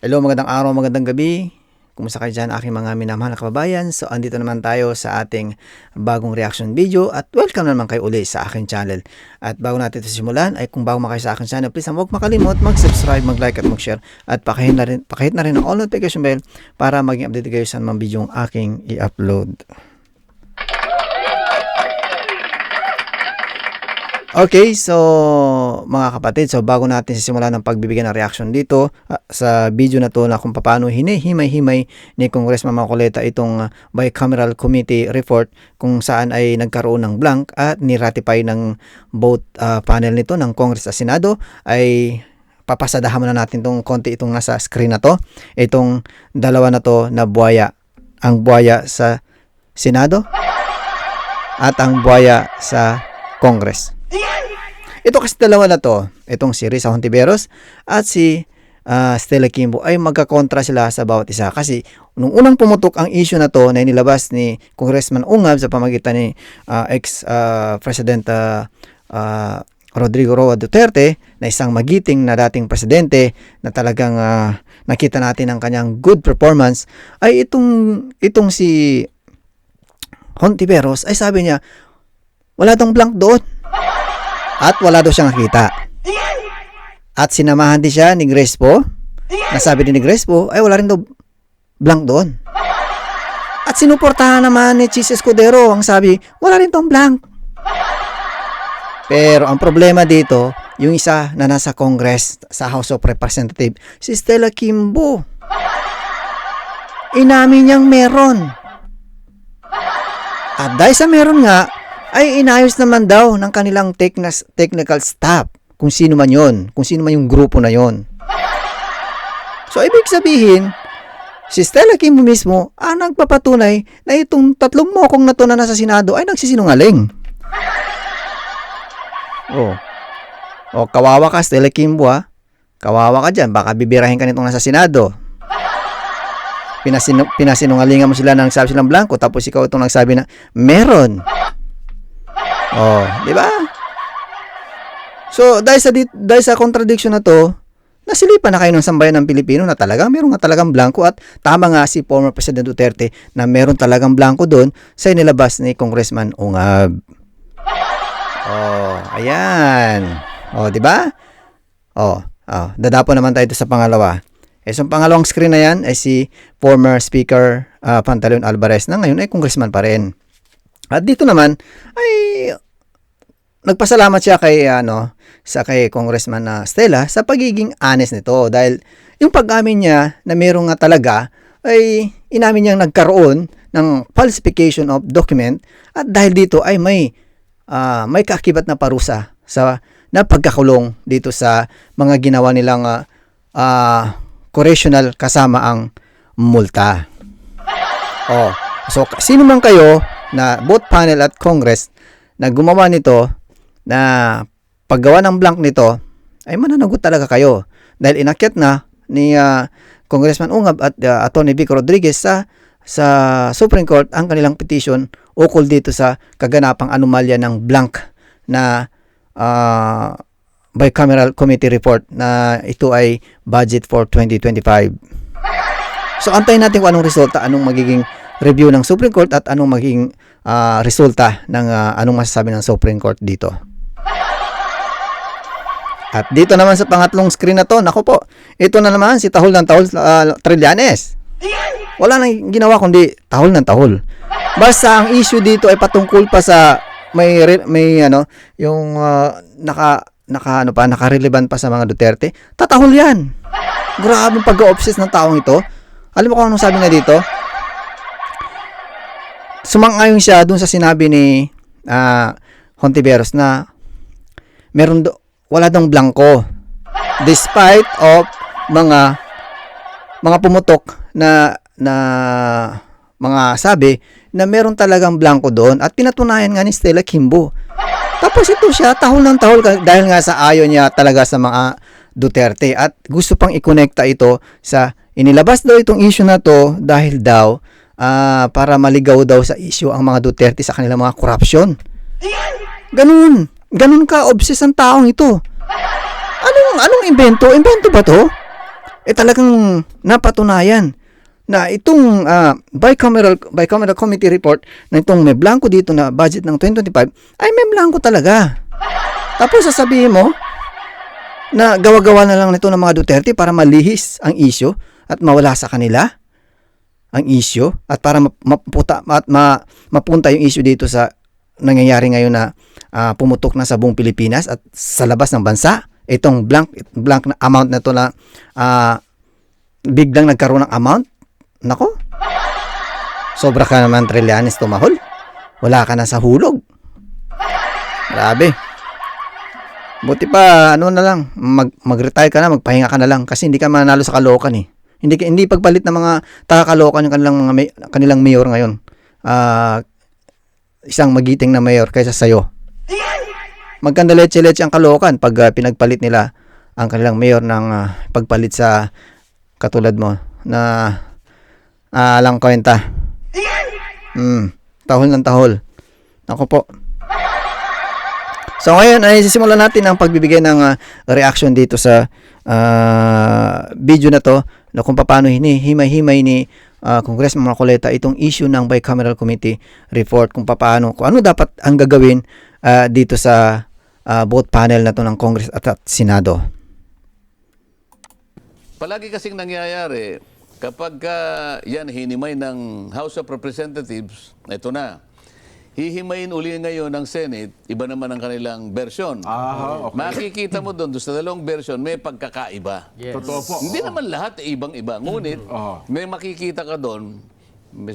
Hello, magandang araw, magandang gabi. Kumusta kayo dyan aking mga minamahal na kababayan? So, andito naman tayo sa ating bagong reaction video at welcome naman kayo uli sa aking channel. At bago natin ito simulan, ay kung bago mga kayo sa aking channel, please huwag makalimot mag-subscribe, mag-like at mag-share at pakihit na rin, pakihit na rin ang all notification bell para maging update kayo sa mga video aking i-upload. Okay, so mga kapatid, so bago natin sisimulan ng pagbibigyan ng reaction dito ah, sa video na to na kung paano hinihimay-himay ni Congressman Macoleta itong ah, bicameral committee report kung saan ay nagkaroon ng blank at ni-ratify ng vote ah, panel nito ng Congress sa Senado ay papasadahan muna natin tong konti itong nasa screen na to. Itong dalawa na to na buhaya. Ang buhaya sa Senado at ang buhaya sa Congress. Ito kasi dalawa na to, itong si Risa Hontiveros at si ah, Stella Kimbo ay magkakontra sila sa bawat isa. Kasi nung unang pumutok ang issue na to na inilabas ni Congressman Ungab sa pamagitan ni ah, ex-president Rodrigo Roa Duterte na isang magiting na dating presidente na talagang ah, nakita natin ang kanyang good performance ay itong itong si Hontiveros ay sabi niya wala tong blank doon at wala daw siyang nakita. At sinamahan din siya ni Grespo. Nasabi din ni Grespo, ay wala rin daw blank doon. At sinuportahan naman ni Chis Escudero. Ang sabi, wala rin tong blank. Pero ang problema dito, yung isa na nasa Congress sa House of Representatives, si Stella Kimbo. Inamin niyang meron. At dahil sa meron nga, ay inayos naman daw ng kanilang technas- technical staff kung sino man yon, kung sino man yung grupo na yon. So, ibig sabihin, si Stella Kim mismo ang nagpapatunay na itong tatlong mokong na to na nasa Senado ay nagsisinungaling. Oh. Oh, kawawa ka, Stella Kimbo ha. Kawawa ka dyan, baka bibirahin ka nitong nasa Senado. Pinasinu pinasinungalingan mo sila ng sabi silang blanco, tapos ikaw itong nagsabi na, meron. Oh, di ba? So, dahil sa, dahil sa contradiction na to, nasilipan na kayo ng sambayan ng Pilipino na talagang meron nga talagang blanco at tama nga si former President Duterte na meron talagang blanco doon sa inilabas ni Congressman Ungab. Oh, ayan. Oh, di ba? Oh, oh, dadapo naman tayo sa pangalawa. Eh, so, ang pangalawang screen na yan ay si former Speaker ah, Pantaleon Alvarez na ngayon ay congressman pa rin. At dito naman ay nagpasalamat siya kay ano sa kay Congressman na Stella sa pagiging honest nito dahil yung pag-amin niya na meron nga talaga ay inamin niyang nagkaroon ng falsification of document at dahil dito ay may ah, may kaakibat na parusa sa na pagkakulong dito sa mga ginawa nilang ah, ah, correctional kasama ang multa. Oh, so sino man kayo na both panel at Congress na gumawa nito na paggawa ng blank nito ay mananagot talaga kayo dahil inakyat na ni ah, Congressman Ungab at ah, Attorney Vico Rodriguez sa sa Supreme Court ang kanilang petition ukol dito sa kaganapang anomalya ng blank na ah, bicameral committee report na ito ay budget for 2025. So antayin natin kung anong resulta, anong magiging review ng Supreme Court at anong magiging ah, resulta ng ah, anong masasabi ng Supreme Court dito. At dito naman sa pangatlong screen na to, nako po, ito na naman si Tahol ng Tahol ah, Trillanes. Wala nang ginawa kundi tahol ng tahol. Basta ang issue dito ay patungkol pa sa may may ano, yung ah, naka naka ano pa, naka-relevant pa sa mga Duterte. Tatahol 'yan. Grabe pag-obsess ng taong ito. Alam mo kung anong sabi niya dito? Sumang-ayon siya dun sa sinabi ni ah, Hontiveros na meron do, wala dong blanco despite of mga mga pumutok na na mga sabi na meron talagang blanco doon at pinatunayan nga ni Stella Kimbo. Tapos ito siya, tahol ng tahol dahil nga sa ayon niya talaga sa mga Duterte at gusto pang ikonekta ito sa inilabas daw itong issue na to dahil daw ah, para maligaw daw sa issue ang mga Duterte sa kanilang mga corruption. Ganun. Ganun ka obsess ang taong ito. Anong anong invento? Invento ba to? eh talagang napatunayan na itong ah, bicameral bicameral committee report na itong may blanco dito na budget ng 2025 ay may blanco talaga. Tapos sasabihin mo na gawa-gawa na lang nito ng mga Duterte para malihis ang isyo at mawala sa kanila ang isyo at para map- maputa at ma, mapunta yung isyo dito sa nangyayari ngayon na ah, pumutok na sa buong Pilipinas at sa labas ng bansa itong blank blank na amount na to na ah, biglang nagkaroon ng amount? Nako. Sobra ka naman trilyanes tumahol. Wala ka na sa hulog. Grabe. Buti pa ano na lang mag, mag-retire ka na magpahinga ka na lang kasi hindi ka manalo sa kalokan eh hindi hindi pagpalit ng mga taga-kalokan yung kanilang mga may- kanilang mayor ngayon ah isang magiting na mayor kaysa sa'yo. Magkanda leche-leche ang kalokan pag ah, pinagpalit nila ang kanilang mayor ng ah, pagpalit sa katulad mo na ah, lang kwenta. Hmm, tahol ng tahol. Ako po. So ngayon ay sisimulan natin ang pagbibigay ng ah, reaction dito sa ah, video na to na kung paano hinihimay-himay ni ah, Congressman Marcoleta itong issue ng bicameral committee report kung paano kung ano dapat ang gagawin ah, dito sa ah, both panel na to ng Congress at, at Senado. Palagi kasing nangyayari, kapag ah, yan hinimay ng House of Representatives, ito na, hihimayin uli ngayon ng Senate, iba naman ang kanilang version. Ah, okay. Makikita mo doon, doon sa dalawang version, may pagkakaiba. Totoo po. Hindi naman lahat eh, ibang-iba. Ngunit, Oo. may makikita ka doon,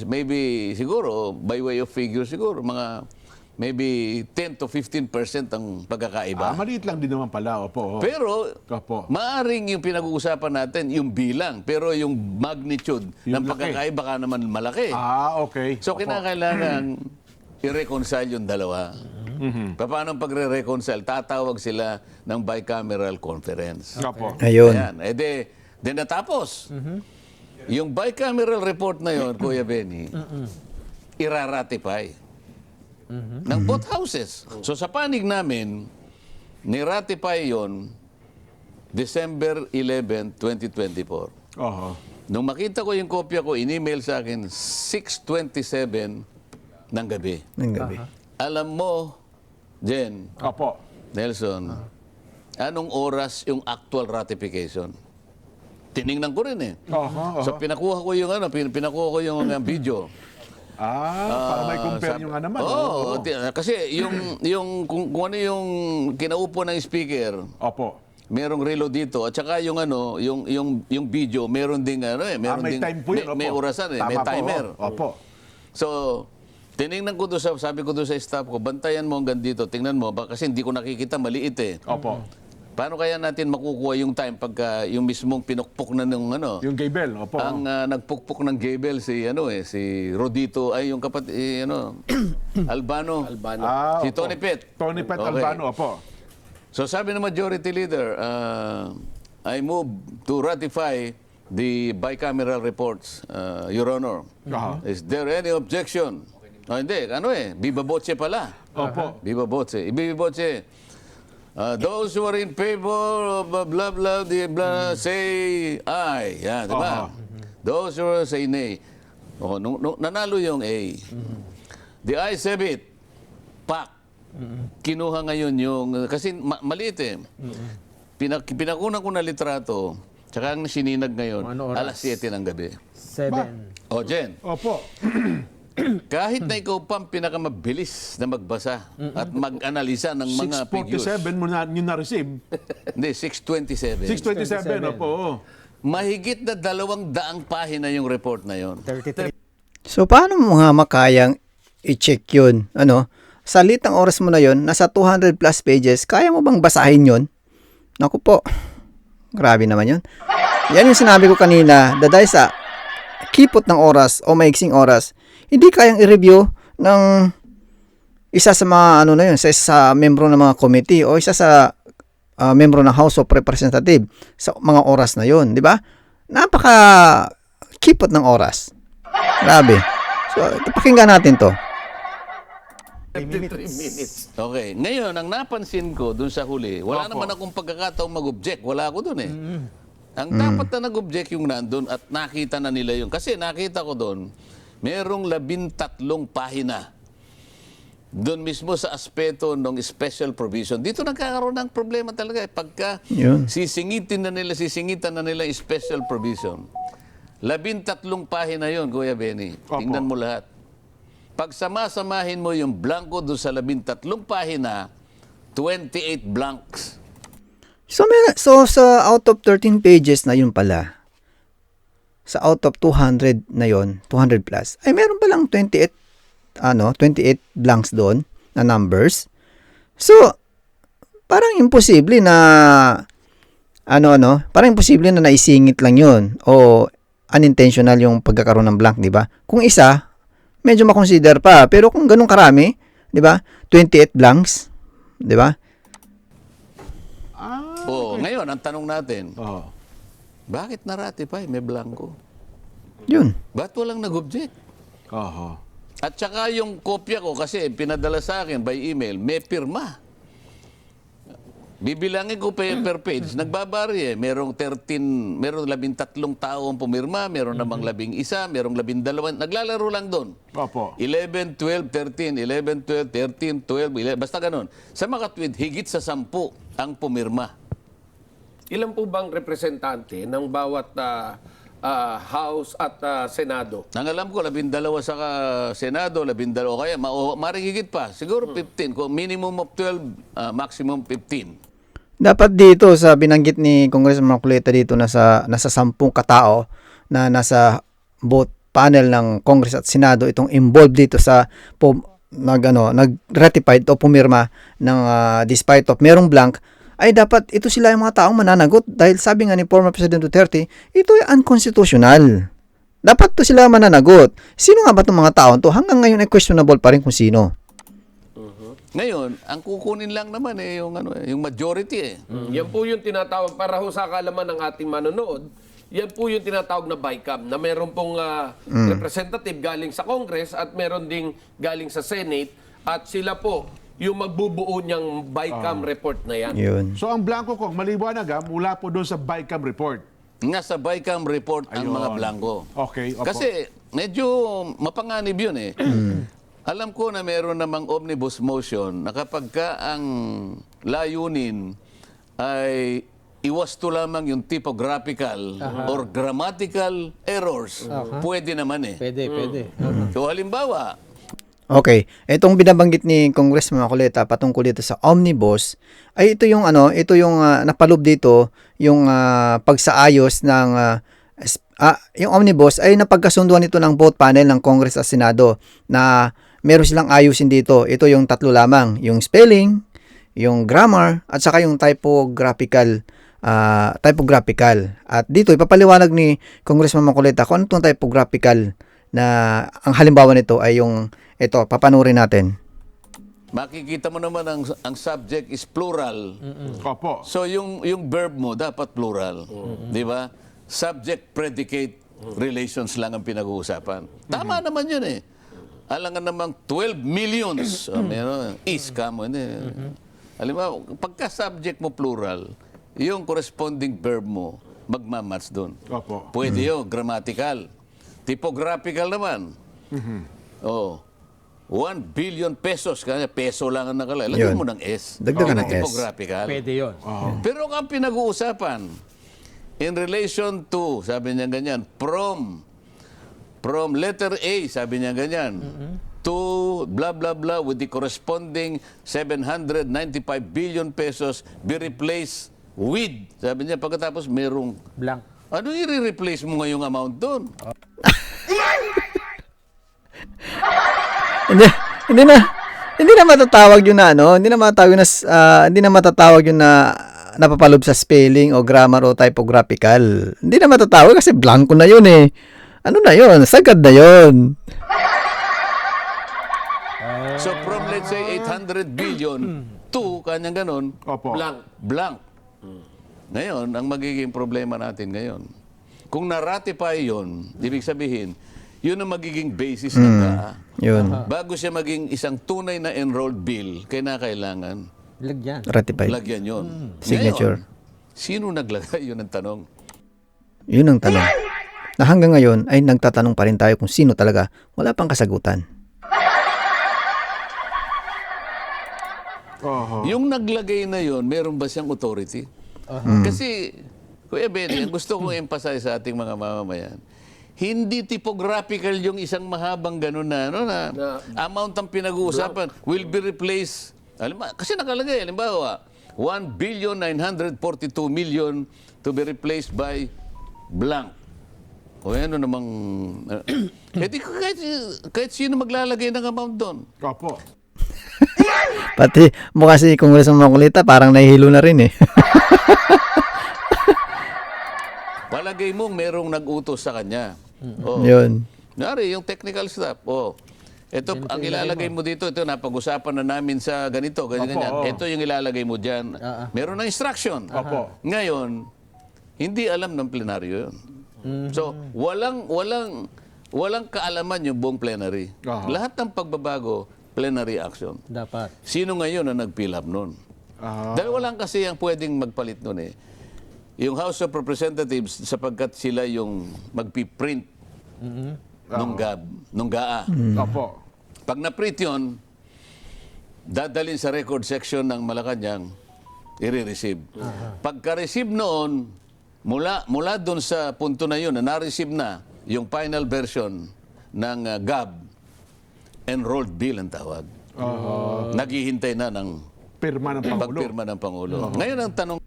maybe siguro, by way of figure siguro, mga maybe 10 to 15% ang Ah, pagkakaiba. maliit lang din naman pala. Opo. Pero, Opo. maaring yung pinag-uusapan natin, yung bilang, pero yung magnitude Yung ng laki. pagkakaiba ka naman malaki. Ah, okay. so, Opo. kinakailangan i-reconcile yung dalawa. Mhm. Paano pagre-reconcile? Tatawag sila ng bicameral conference. Opo. Ayun. Ayan. E de, de natapos. Yung bicameral report na yon, Kuya Benny, iraratify ng both houses. So sa panig namin, niratify yon December 11, 2024. Oho. Nung makita ko yung kopya ko, in-email sa akin, 6.27 ng gabi. Ng gabi. Alam mo, Jen, Opo. Nelson, anong oras yung actual ratification? Tiningnan ko rin eh. Oho. oho. So pinakuha ko yung ano, pin- pinakuha ko yung uh, video. ah, para may compare Sabi- nyo nga naman. Oo, Oo. ti- kasi yung yung kung, kung ano yung kinaupo ng speaker, Opo. merong relo dito at saka yung ano, yung yung yung video, meron ding ano eh, Ah, meron may ding time po yun. may, may opo. orasan eh, Tama may po, timer. Opo. So, tiningnan ko doon sa, sabi ko doon sa staff ko, bantayan mo hanggang dito, tingnan mo, baka kasi hindi ko nakikita, maliit eh. Opo. Paano kaya natin makukuha yung time pagka yung mismong pinukpok na ng ano? Yung Gaybel. Opo. ang ah, nagpukpok ng gable si ano eh si Rodito ay yung kapatid eh, ano Albano. Ah, si opo. Tony Pet. Tony Pet Okay. Albano. Opo. So sabi ng majority leader, uh, I move to ratify the bicameral reports, uh, Your Honor. Aha. Is there any objection? Oh, hindi, ano eh, viva voce pala. Opo. Viva voce. Viva voce. Uh, those who are in favor of uh, blah blah blah, blah say aye. Yan, di ba? Those who are say nay. Oh, nung, nung, nanalo yung A. The ayes have it. Pak. Kinuha ngayon yung, kasi ma- maliit eh. Pinak, pinakunan ko na litrato, tsaka ang sininag ngayon, Ano oras? alas 7 ng gabi. Seven. O, Jen, Opo. kahit na ikaw pa ang pinakamabilis na magbasa at mag-analisa ng mga figures. 647 mo na, nyo na-receive. Hindi, 627. 627. Opo. oo. Mahigit na dalawang daang pahina yung report na yon. 33. So paano mo nga makayang i-check yun? Ano? Sa litang oras mo na yun, nasa 200 plus pages, kaya mo bang basahin yun? Naku po, grabe naman yun. Yan yung sinabi ko kanina, daday sa kipot ng oras o maiksing oras, hindi kayang i-review ng isa sa mga ano na yun, sa isa sa membro ng mga committee o isa sa ah, membro ng House of Representative sa mga oras na yun, di ba? Napaka kipot ng oras. Grabe. So, pakinggan natin to. 53 minutes. Okay. Ngayon, ang napansin ko dun sa huli, wala Opo. naman akong pagkakataong mag-object. Wala ako dun eh. Ang dapat na nag-object yung nandun at nakita na nila yun. Kasi nakita ko doon, merong labintatlong pahina doon mismo sa aspeto ng special provision. Dito nagkakaroon ng problema talaga. eh. Pagka Yun. sisingitin na nila, sisingitan na nila special provision. Labintatlong pahina yon Kuya Benny. Opo. Tingnan mo lahat. Pag sama-samahin mo yung blanco doon sa labintatlong pahina, 28 blanks. So, may, so sa out of 13 pages na yun pala, sa out of 200 na yon 200 plus, ay meron palang 28, ano, 28 blanks doon na numbers. So, parang imposible na, ano, ano, parang imposible na naisingit lang yun o unintentional yung pagkakaroon ng blank, di ba? Kung isa, medyo makonsider pa. Pero kung ganun karami, di ba? 28 blanks, di ba? Ah. O, ngayon, ang tanong natin, Oo. Bakit na-ratify? May blanco. Yun. Ba't walang nag-object? Oo. At saka yung kopya ko, kasi pinadala sa akin by email, may pirma. Bibilangin ko pa per page. Nagbabari eh. Merong 13, merong 13 tao ang pumirma, meron namang labing isa, merong labing dalawa. Naglalaro lang doon. Opo. 11, 12, 13, 11, 12, 13, 12, 11, basta ganun. Sa mga tweet, higit sa 10 ang pumirma. Ilan po bang representante ng bawat ah, ah, House at ah, Senado? Ang alam ko, labing dalawa sa ah, Senado, labing dalawa kaya, ma maring higit pa. Siguro 15. Kung minimum of 12, ah, maximum 15. Dapat dito sa binanggit ni Congressman Marcoleta dito nasa nasa sampung katao na nasa both panel ng Congress at Senado itong involved dito sa pum, nag ano nag-ratified o pumirma ng ah, despite of merong blank ay dapat ito sila yung mga taong mananagot dahil sabi nga ni former President Duterte ito ay unconstitutional. Dapat to sila mananagot. Sino nga ba itong mga taon to? Hanggang ngayon ay questionable pa rin kung sino. Ngayon, ang kukunin lang naman eh, yung, ano, eh, yung majority eh. Yan po yung tinatawag, para ho sa kalaman ng ating manonood, yan po yung tinatawag na BICAM, na meron pong ah, representative galing sa Congress at meron ding galing sa Senate at sila po yung magbubuo niyang BICAM report na yan. Yun. So ang blanco ko, maliwanag ah, mula po doon sa BICAM report. Nga sa BICAM report ang Ayun. mga blanco. Okay, opo. Kasi medyo mapanganib yun eh. Alam ko na meron namang omnibus motion na kapag ka ang layunin ay iwasto lamang yung typographical or grammatical errors, pwede naman eh. Pwede, pwede. So halimbawa, Okay, itong binabanggit ni Congressman Macoleta patungkol dito sa omnibus ay ito yung ano, ito yung ah, napalob dito yung ah, pagsaayos ng es- ah, yung omnibus ay napagkasunduan ito ng both panel ng Congress at Senado na meron silang ayusin dito. Ito yung tatlo lamang, yung spelling, yung grammar at saka yung typographical ah, typographical. At dito ipapaliwanag ni Congressman Macoleta kung ano typographical na ang halimbawa nito ay yung ito, papanurin natin. makikita mo naman ang, ang subject is plural. Opo. So yung yung verb mo dapat plural, 'di ba? Subject predicate relations lang ang pinag-uusapan. Tama naman 'yun eh. Alam nga namang 12 millions. Oh, meron is kamo eh. Alam mo, pagka subject mo plural, yung corresponding verb mo magmamatch doon. Opo. Pwede yun, grammatical. Typographical naman. Oh. 1 billion pesos. Kaya peso lang ang nakalagay. Lagyan Yun. mo ng S. Dagdagan Yan ng S. Typographical. Pwede yun. Pero ang pinag-uusapan, in relation to, sabi niya ganyan, from, from letter A, sabi niya ganyan, to blah blah blah with the corresponding 795 billion pesos be replaced with, sabi niya, pagkatapos merong, Blank. Ano i-replace mo ngayong amount doon? hindi, hindi na hindi na matatawag yun na ano, hindi na matatawag yun na ah, hindi na matatawag yun na napapalob sa spelling o grammar o typographical. Hindi na matatawag kasi blanco na yun eh. Ano na yun? Sagad na yun. So from let's say 800 billion to, kanyang ganon, Opo. Blank. blank. Ngayon, ang magiging problema natin ngayon, kung na-ratify yun, ibig sabihin, yun ang magiging basis ng DA. Yun. Bago siya maging isang tunay na enrolled bill, kailangan Lagyan. Ratified. lagyan yon. Signature. Ngayon, sino naglagay? Yun ang tanong. Yun ang tanong. Na hanggang ngayon ay nagtatanong pa rin tayo kung sino talaga. Wala pang kasagutan. Oho. Yung naglagay na yon, meron ba siyang authority? Kasi, Kuya Benny, ang gusto kong emphasize sa ating mga mamamayan, hindi typographical yung isang mahabang ganun na, ano, na, amount ang pinag-uusapan will be replaced. Alam, mo, kasi nakalagay, halimbawa, 1 billion 942 million to be replaced by blank. O ano namang... Uh, eh di, kahit, kahit sino maglalagay ng amount doon. Opo. Pati mukha si Congressman Makulita parang nahihilo na rin eh. Palagay mo merong nag-utos sa kanya. Oh. Yun. Nari, yung technical staff. Oh. Ito, ang ilalagay mo dito, ito, napag-usapan na namin sa ganito, ganyan, Opo, ganyan. oo. Ito yung ilalagay mo dyan. Meron na instruction. Opo. Ngayon, hindi alam ng plenaryo yun. So, walang, walang, walang kaalaman yung buong plenary. Aha. Lahat ng pagbabago, plenary action. Dapat. Sino ngayon ang nag-fill up nun? Ah. Dalawa lang kasi ang pwedeng magpalit nun eh. Yung House of Representatives sapagkat sila yung magpiprint nung GAB, nung GAA. Opo. Pag na-print yun, dadalhin sa record section ng Malacanang, i-receive. Pagka-receive noon, mula, mula doon sa punto na yun, na na-receive na yung final version ng uh, GAB, enrolled bill ang tawag. Naghihintay na ng Pirma ng Pangulo. pagpirma ng Pangulo. Ngayon ang tanong,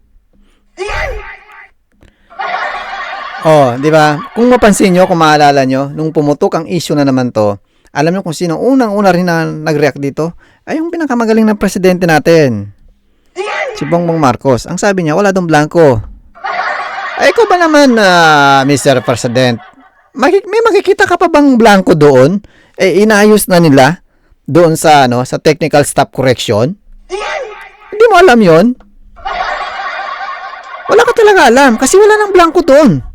Oh, di ba? Kung mapansin nyo, kung maalala nyo, nung pumutok ang issue na naman to, alam nyo kung sino unang-una rin na nag-react dito? Ay yung pinakamagaling na presidente natin. Si Bongbong Marcos. Ang sabi niya, wala dong blanco. Ay, ikaw ba naman, ah, Mr. President? Maki- may makikita ka pa bang blanco doon? Eh, inayos na nila doon sa, ano, sa technical staff correction? Hindi mo alam yon? Wala ka talaga alam kasi wala nang blanco doon.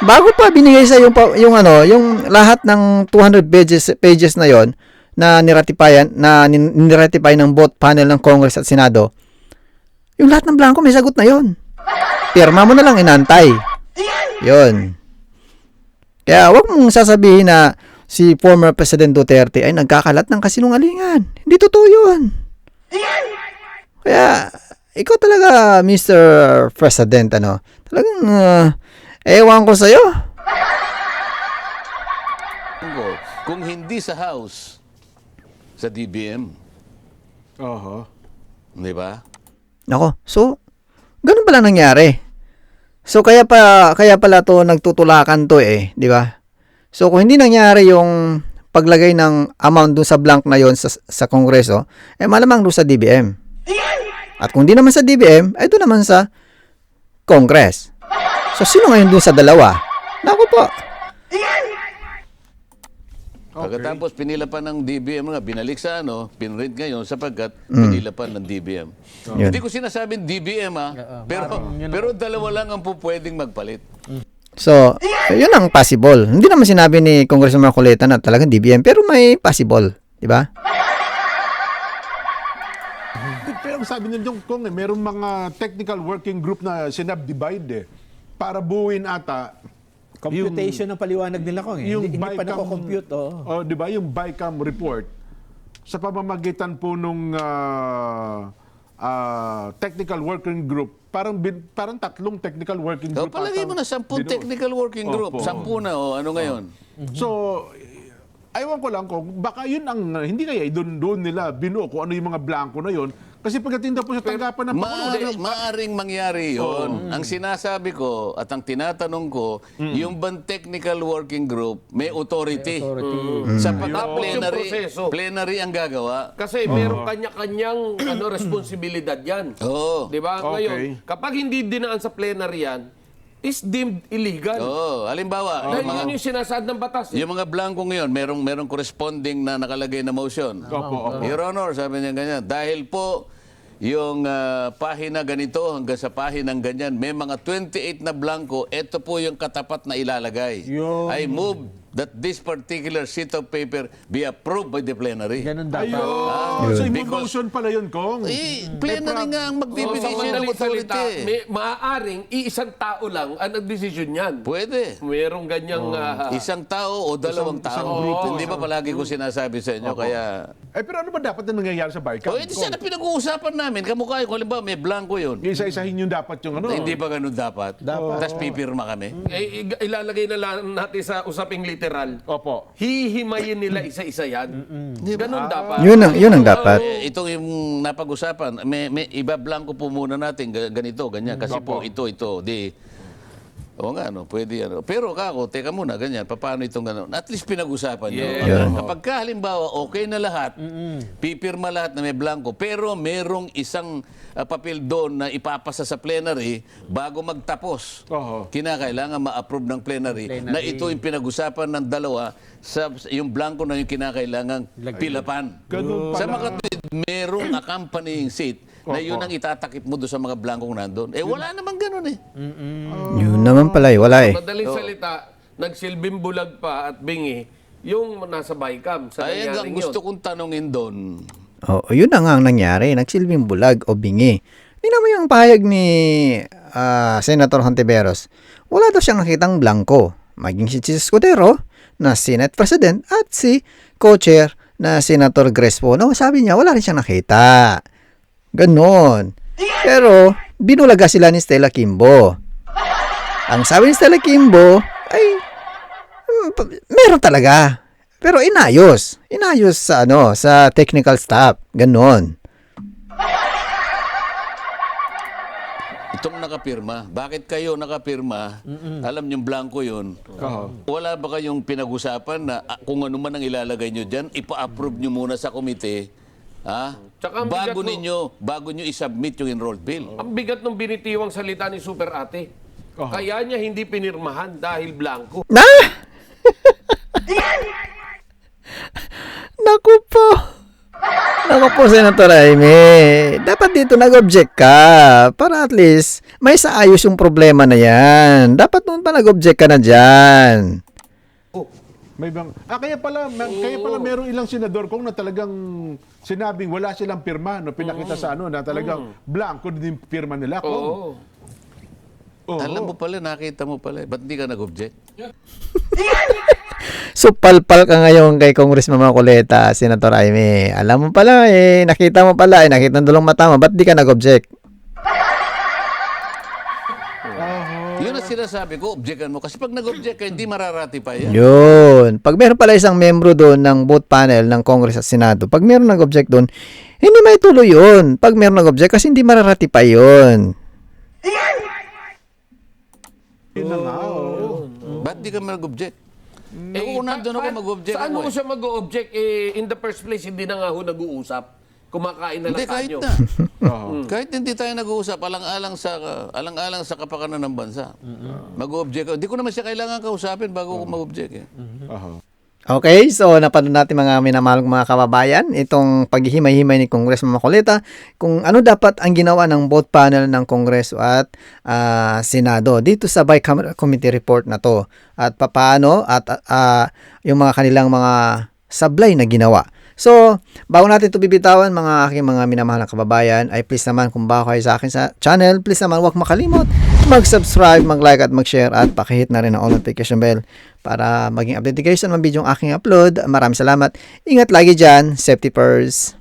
Bago pa binigay sa yung yung ano, yung lahat ng 200 pages pages na yon na niratipayan na niratify ng both panel ng Congress at Senado. Yung lahat ng blanco may sagot na yon. Pirma mo na lang inantay. Yon. Kaya wag mong sasabihin na si former President Duterte ay nagkakalat ng kasinungalingan. Hindi totoo yun. Kaya, ikaw talaga, Mr. President, ano, talagang, ah, ewan ko sa'yo. kung hindi sa House, sa DBM, Oho. di ba? Nako, so, ganun pala nangyari. So, kaya pa, kaya pala to nagtutulakan to eh, di ba? So, kung hindi nangyari yung paglagay ng amount dun sa blank na yon sa, sa Kongreso, eh malamang dun sa DBM. At kung di naman sa DBM, ay doon naman sa Congress. So, sino ngayon dun sa dalawa? Naku po. Pagkatapos pinila pa ng DBM nga, binalik sa ano, pinrint ngayon sapagkat pinila pa ng DBM. Yun. Hindi ko sinasabing DBM ha, pero, pero dalawa lang ang po pwedeng magpalit. So, yun ang possible. Hindi naman sinabi ni Congressman Marcoleta na talagang DBM, pero may possible. Di ba? Pero sabi nyo dyan, kung eh, merong mga technical working group na sinabdivide eh, para buuin ata Computation ng paliwanag nila ko eh. yung hindi, hindi pa nako-compute. Oh. Oh, 'di ba yung BICAM report sa pamamagitan po nung ah, ah, technical working group, parang bin- parang tatlong technical working So, group. palagay mo na ata 10 binuo. technical working group. Opo. 10 na o ano ngayon. So, aywan ko lang kung baka yun ang hindi kaya doon doon nila binuo kung ano yung mga blanco na yon. Kasi pagdating daw po sa tanggapan ng Pangulo, Maari, ano- maaring mangyari yon. Ang sinasabi ko at ang tinatanong ko, yung bang technical working group may authority. Sapagkat Tapos yung plenary, proseso. plenary ang gagawa. Kasi meron kanya-kanyang ano responsibilidad yan. Oo. Di ba? Okay. Ngayon, kapag hindi dinaan sa plenary yan, is deemed illegal. Oo. Halimbawa, Dahil yung mga, yun yung sinasaad ng batas. eh. yung mga blanco ngayon, merong, merong corresponding na nakalagay na motion. Opo, opo. Your Honor, sabi niya ganyan, dahil po yung ah, pahina ganito hanggang sa pahinang ganyan, may mga 28 na blanco, ito po yung katapat na ilalagay. Yun. I move that this particular sheet of paper be approved by the plenary. Ganun dapat. Ayun. So, yung Because- motion pala yun, Kong. Eh, plenary nga ang So, sa magbibigay siya ng madaling salita, authority. may, maaaring iisang tao lang ang nagdesisyon yan. Pwede. Merong ganyang... ah, Isang tao o dalawang Isang- isang tao. grupo. Hindi ba palagi ko sinasabi sa inyo? Kaya, Eh, pero ano ba dapat na nangyayari sa BICAM? o edi sana pinag-uusapan namin. Kamukha yun. Kung halimbawa may blanco yun. Isa-isahin yung dapat yung ano. Hindi ba ganun dapat? Dapat. Tapos pipirma kami. eh, i- ilalagay na lang natin sa usaping literal. Opo. Hihimayin nila isa-isa yan. Ganun dapat. Yun ang, yun ang dapat. Eh, ito yung napag-usapan. May, may iba blanco po muna natin. ga- Ganito, ganyan. Kasi po ito, ito. Di, o nga, no, pwede ano. Pero kako, teka muna, ganyan. Paano itong gano'n? At least pinag-usapan nyo. Yeah. Kapag ka, halimbawa, okay na lahat, pipirma lahat na may blanco, pero merong isang ah, papel doon na ipapasa sa plenary bago magtapos. Oho. Kinakailangan ma-approve ng plenary, na ito yung pinag-usapan ng dalawa sa yung blanco na yung kinakailangan pilapan. Ganun Sa pala. kapatid, merong accompanying seat na yun ang itatakip mo doon sa mga blankong nandun. Eh, wala namang ganun eh. Yun naman pala eh, wala eh. Madaling salita, nagsilbing bulag pa at bingi yung nasa BICAM sa Ay, ang nangyaring gusto yun. kong tanongin doon, Oo, yun na nga ang nangyari. Nagsilbing bulag o bingi. Tingnan mo yung pahayag ni ah, Senator Hontiveros. Wala daw siyang nakitang blanco. Maging si Chis Escudero na Senate President at si co-chair na Senator Crespo. No, sabi niya, wala rin siyang nakita. Ganon. Pero, binulaga sila ni Stella Kimbo. Ang sabi ni Stella Kimbo ay Hmm, pa- meron talaga. Pero inayos. Inayos sa ano, sa technical staff. Ganon. itong nakapirma, bakit kayo nakapirma, alam niyong blanco yun, Oho. wala ba kayong pinag-usapan na ah, kung ano man ang ilalagay niyo dyan, ipa-approve niyo muna sa komite, ha? Tsaka ang bigat bago mo- ninyo, bago niyo i-submit yung enrolled bill. Ang bigat ng binitiwang salita ni Super Ate. Kaya niya hindi pinirmahan dahil blanco. Na! Naku po. Naku po, Senator Jaime. Dapat dito nag-object ka para at least may saayos yung problema na yan. Dapat noon pa nag-object ka na dyan. May bang Ah, kaya pala, ma- kaya pala merong ilang senador kong na talagang sinabing wala silang pirma, no, pinakita sa ano, na talagang blanco din yung pirma nila. Kong. Oo. Oo. Alam mo pala, nakita mo pala, ba't hindi ka nag-object? So, palpal ka ngayon kay Congressman Maculeta, Senator Jaime. Alam mo pala eh, nakita mo pala eh, nakita ng dalawang mata mo, ba't di ka nag-object? Yun ang sinasabi ko, objectan mo. Kasi pag nag-object ka, hindi mararatify yan. Yun. Pag meron pala isang membro doon ng both panel ng Congress at Senado, pag meron nag-object doon, hindi may tuloy yun. Pag meron nag-object, kasi hindi mararatify yun. Yun na nga, oo. Ba't di ka mag-object? Eh, Eh, kung nandun ako, pa- mag-object Saan ako mo eh. siya mag-object? Eh, in the first place, hindi na nga ho nag-uusap. Kumakain na Hindi, lang kahit tayo. na. Oo. Kahit hindi tayo nag-uusap, alang-alang sa alang-alang sa kapakanan ng bansa. Mag-object. Hindi ko naman siya kailangan kausapin bago ako mag-object. Eh. Oo. Okay, so napanood natin mga minamahal kong mga kababayan itong paghihimay-himay ni Congressman Macoleta kung ano dapat ang ginawa ng both panel ng Kongreso at ah, Senado dito sa bicameral committee report na to at papaano at ah, yung mga kanilang mga sablay na ginawa. So, bago natin ito bibitawan mga aking mga minamahal na kababayan, ay please naman kung bago kayo sa akin sa channel, please naman huwag makalimot mag-subscribe, mag-like at mag-share at pakihit na rin ang all notification bell para maging updated kayo sa mga video aking upload. Maraming salamat. Ingat lagi dyan. Safety first.